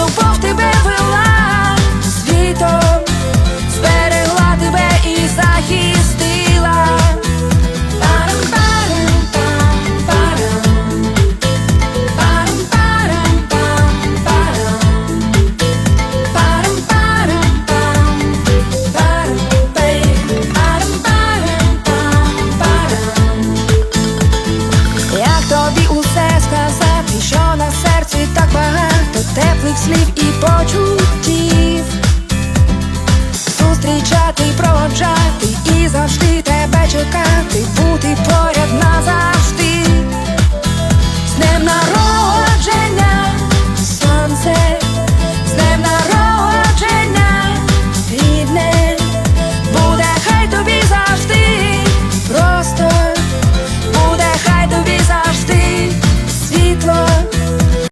não te ver. теплих слів і почуттів.